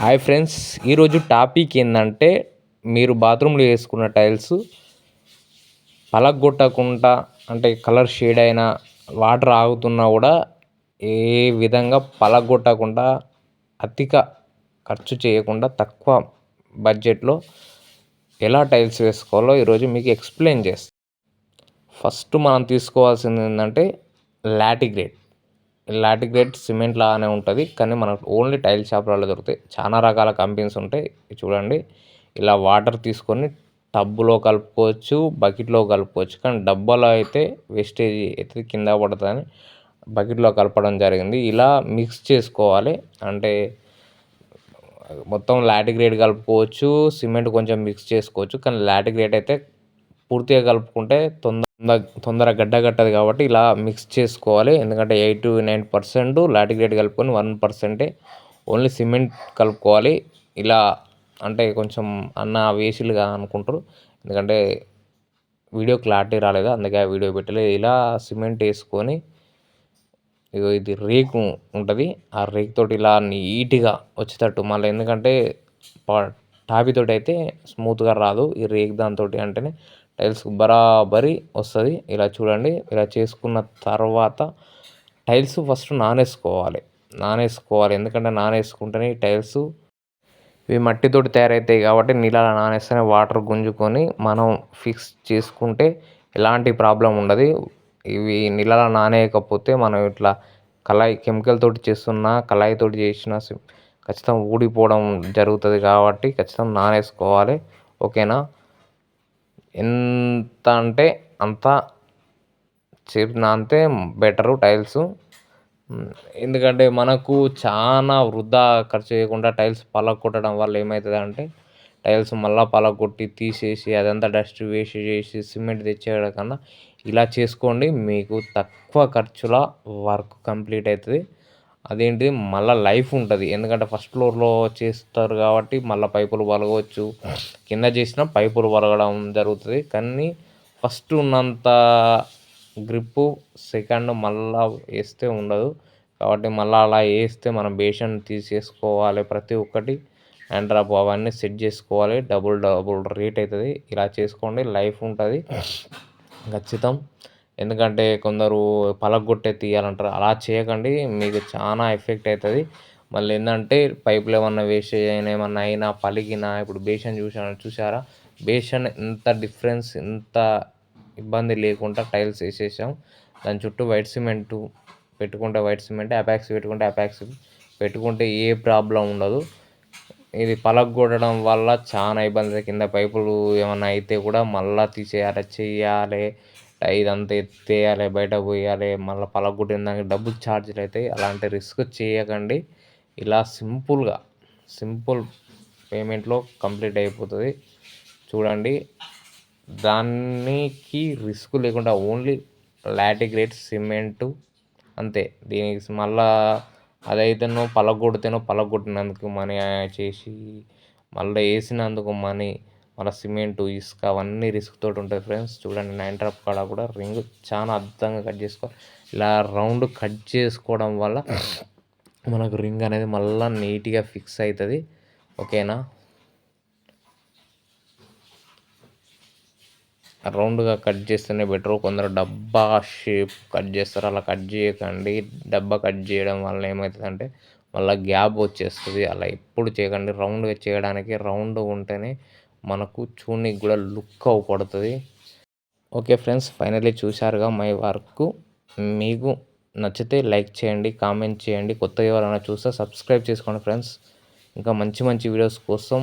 Hi friends ఈరోజు topic ఏంటంటే మీరు బాత్రూంలో వేసుకున్న టైల్స్ పలగొట్టకుండా అంటే కలర్ షేడ్ అయినా వాటర్ ఆగుతున్నా కూడా ఏ విధంగా పలగొట్టకుండా అధిక ఖర్చు చేయకుండా తక్కువ బడ్జెట్లో ఎలా టైల్స్ వేసుకోవాలో ఈరోజు మీకు ఎక్స్ప్లెయిన్ చేస్తాను ఫస్ట్ మనం తీసుకోవాల్సింది ఏంటంటే లాటిగ్రేట్. లాటిగ్రేట్ సిమెంట్ లాగానే ఉంటుంది. కానీ మనకు ఓన్లీ టైల్ షాప్లలో దొరుకుతాయి. చాలా రకాల కంపెనీస్ ఉంటాయి. చూడండి. ఇలా వాటర్ తీసుకొని టబ్బులో కలుపుకోవచ్చు బకెట్లో కలుపుకోవచ్చు. కానీ డబ్బాలో అయితే వేస్టేజ్ అయితే కింద పడుతుందని బకెట్లో కలపడం జరిగింది. ఇలా మిక్స్ చేసుకోవాలి. అంటే మొత్తం లాటిగ్రేట్ కలుపుకోవచ్చు సిమెంట్ కొంచెం మిక్స్ చేసుకోవచ్చు. కానీ లాటిగ్రేట్ అయితే పూర్తిగా కలుపుకుంటే తొందర తొందర గడ్డ కట్టదు కాబట్టి ఇలా మిక్స్ చేసుకోవాలి. ఎందుకంటే ఎయిట్ టు నైన్ పర్సెంట్ లాటిగ్రేట్ కలుపుకొని వన్ పర్సెంటే ఓన్లీ సిమెంట్ కలుపుకోవాలి. ఇలా అంటే కొంచెం అన్న వేసిలుగా అనుకుంటారు. ఎందుకంటే వీడియో క్లారిటీ రాలేదు అందుకే ఆ వీడియో పెట్టలేదు ఇలా సిమెంట్ వేసుకొని ఇగో ఇది రేకు ఉంటుంది. ఆ రేక్ తోటి ఇలా నీట్గా వచ్చేటట్టు మళ్ళీ ఎందుకంటే టాపీతోటి అయితే స్మూత్గా రాదు. ఈ రేక్ దాంతో అంటేనే టైల్స్ బరాబరి వస్తుంది. ఇలా చూడండి. ఇలా చేసుకున్న తర్వాత టైల్స్ ఫస్ట్ నానేసుకోవాలి. నానేసుకోవాలి. ఎందుకంటే నానేసుకుంటేనే టైల్స్ ఇవి మట్టితోటి తయారవుతాయి కాబట్టి నీళ్ళలో నానేస్తేనే వాటర్ గుంజుకొని మనం ఫిక్స్ చేసుకుంటే ఎలాంటి ప్రాబ్లం ఉండదు. ఇవి నీళ్ళలో నానేయకపోతే మనం ఇట్లా కళాయి కెమికల్ తోటి చేస్తున్న కళాయి తోటి చేసిన ఖచ్చితంగా ఊడిపోవడం జరుగుతుంది కాబట్టి ఖచ్చితంగా నానేసుకోవాలి. ఓకేనా? ఎంత అంటే అంత సేపు నానితే బెటరు టైల్స్. ఎందుకంటే మనకు చాలా వృధా ఖర్చు చేయకుండా టైల్స్ పలగొట్టడం వల్ల ఏమవుతుంది అంటే టైల్స్ మళ్ళీ పలగొట్టి తీసేసి అదంతా డస్ట్ వేస్ట్ చేసి సిమెంట్ తెచ్చేయడం కన్నా ఇలా చేసుకోండి మీకు తక్కువ ఖర్చుల వర్క్ కంప్లీట్ అవుతుంది. అదేంటి మళ్ళీ లైఫ్ ఉంటుంది. ఎందుకంటే ఫస్ట్ ఫ్లోర్లో చేస్తారు కాబట్టి మళ్ళీ పైపులు పలగవచ్చు కింద చేసిన పైపులు పలగడం జరుగుతుంది. కానీ ఫస్ట్ ఉన్నంత గ్రిప్పు సెకండ్ మళ్ళీ వేస్తే ఉండదు. కాబట్టి మళ్ళీ అలా వేస్తే మనం బేషన్ తీసేసుకోవాలి ప్రతి ఒక్కటి. అండ్ డ్రాప్ అవన్నీ సెట్ చేసుకోవాలి. డబుల్ డబుల్ రేట్ అవుతుంది. ఇలా చేసుకోండి లైఫ్ ఉంటుంది. ఖచ్చితం. ఎందుకంటే కొందరు పలగొట్టే తీయాలంటారు. అలా చేయకండి. మీకు చాలా ఎఫెక్ట్ అవుతుంది. మళ్ళీ ఏంటంటే పైపులు ఏమన్నా వేస్ట్ అయినా ఏమన్నా అయినా పలిగినా ఇప్పుడు బేషన్ చూసా చూసారా? బేషన్ ఎంత డిఫరెన్స్ ఎంత ఇబ్బంది లేకుండా టైల్స్ వేసేసాం. దాని చుట్టూ వైట్ సిమెంట్ పెట్టుకుంటే వైట్ సిమెంట్ అపాక్స్ పెట్టుకుంటే అపాక్స్ పెట్టుకుంటే ఏ ప్రాబ్లం ఉండదు. ఇది పలగొట్టడం వల్ల చాలా ఇబ్బంది. కింద పైపులు ఏమైనా అయితే కూడా మళ్ళీ తీసేయాలి చెయ్యాలి ఇదంతా ఎత్తేయాలి బయట పోయాలి మళ్ళీ పలగొట్టిన దానికి డబ్బులు ఛార్జీలు అవుతాయి అలాంటి రిస్క్ చేయకండి. ఇలా సింపుల్గా సింపుల్ పేమెంట్లో కంప్లీట్ అయిపోతుంది. చూడండి దానికి రిస్క్ లేకుండా ఓన్లీ లాటిగ్రేట్ సిమెంటు అంతే. దీనికి మళ్ళా అదైతేనో పలగొడితేనో పలగొట్టినందుకు మనీ చేసి మళ్ళీ వేసినందుకు మనీ మళ్ళీ సిమెంటు ఇసుక అవన్నీ రిస్క్ తోటి ఉంటాయి ఫ్రెండ్స్ చూడండి నైన్ డ్రాప్ కాడ కూడా రింగ్ చాలా అద్భుతంగా కట్ చేసుకోవాలి. ఇలా రౌండ్ కట్ చేసుకోవడం వల్ల మనకు రింగ్ అనేది మళ్ళీ నీట్గా ఫిక్స్ అవుతుంది ఓకేనా రౌండ్గా కట్ చేస్తేనే బెటర్ కొందరు డబ్బా షేప్ కట్ చేస్తారు. అలా కట్ చేయకండి. డబ్బా కట్ చేయడం వల్ల ఏమవుతుందంటే మళ్ళీ గ్యాప్ వచ్చేస్తుంది. అలా ఎప్పుడు చేయకండి. రౌండ్గా చేయడానికి రౌండ్ ఉంటేనే మనకు చూడడానికి కూడా లుక్ అవుపడుతుంది. ఓకే ఫ్రెండ్స్ ఫైనల్లీ చూశారుగా మై వర్క్. మీకు నచ్చితే లైక్ చేయండి కామెంట్ చేయండి. కొత్తగా ఎవరైనా చూస్తే సబ్స్క్రైబ్ చేసుకోండి ఫ్రెండ్స్. ఇంకా మంచి మంచి వీడియోస్ కోసం